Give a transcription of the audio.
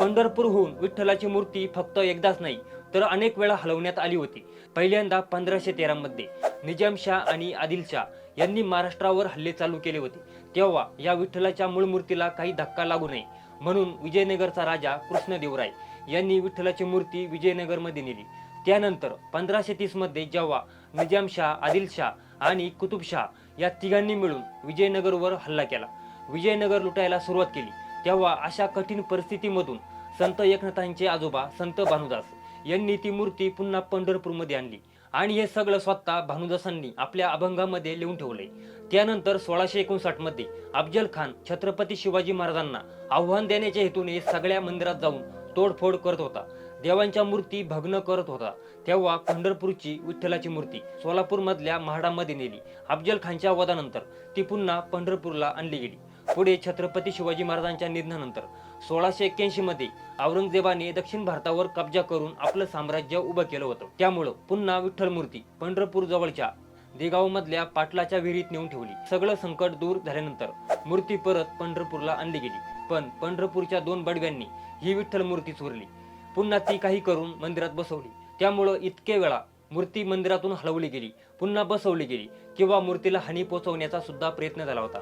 पंढरपूरहून विठ्ठलाची मूर्ती फक्त एकदाच नाही तर अनेक वेळा हलवण्यात आली होती. पहिल्यांदा पंधराशे तेरा मध्ये निजामशाह आणि आदिलशाह यांनी महाराष्ट्रावर हल्ले चालू केले होते. तेव्हा या विठ्ठलाच्या मूळ मूर्तीला काही धक्का लागू नये म्हणून विजयनगरचा राजा कृष्णदेवराय यांनी विठ्ठलाची मूर्ती विजयनगरमध्ये नेली. त्यानंतर पंधराशे तीसमध्ये जेव्हा निजामशाह आदिलशाह आणि कुतुबशाह या तिघांनी मिळून विजयनगरवर हल्ला केला. विजयनगर लुटायला सुरुवात केली. तेव्हा अशा कठीण परिस्थितीमधून संत एकनाथांचे आजोबा संत भानुदास यांनी ती मूर्ती पुन्हा पंढरपूरमध्ये आणली. आणि हे सगळं स्वतः भानुदासांनी आपल्या अभंगामध्ये लिहून ठेवलंय. त्यानंतर सोळाशे एकोणसाठमध्ये अफजल खान छत्रपती शिवाजी महाराजांना आव्हान देण्याच्या हेतूने सगळ्या मंदिरात जाऊन तोडफोड करत होता. देवांच्या मूर्ती भग्न करत होता. तेव्हा पंढरपूरची विठ्ठलाची मूर्ती सोलापूर मधल्या नेली. अफजल खानच्या वधानंतर ती पुन्हा पंढरपूरला आणली गेली. पुढे छत्रपती शिवाजी महाराजांच्या निधनानंतर सोळाशे एक्क्याऐंशी मध्ये औरंगजेबाने दक्षिण भारतावर कब्जा करून आपलं साम्राज्य उभं केलं होतं. त्यामुळं पुन्हा विठ्ठल मूर्ती पंढरपूर जवळच्या देगाव मधल्या पाटलाच्या विहिरीत नेऊन ठेवली. सगळं संकट दूर झाल्यानंतर मूर्ती परत पंढरपूरला आणली गेली. पण पंढरपूरच्या दोन बडव्यांनी ही विठ्ठल मूर्ती चोरली. पुन्हा ती काही करून मंदिरात बसवली. त्यामुळं इतके वेळा मूर्ती मंदिरातून हलवली गेली. पुन्हा बसवली गेली किंवा मूर्तीला हानी पोहोचवण्याचा सुद्धा प्रयत्न झाला होता.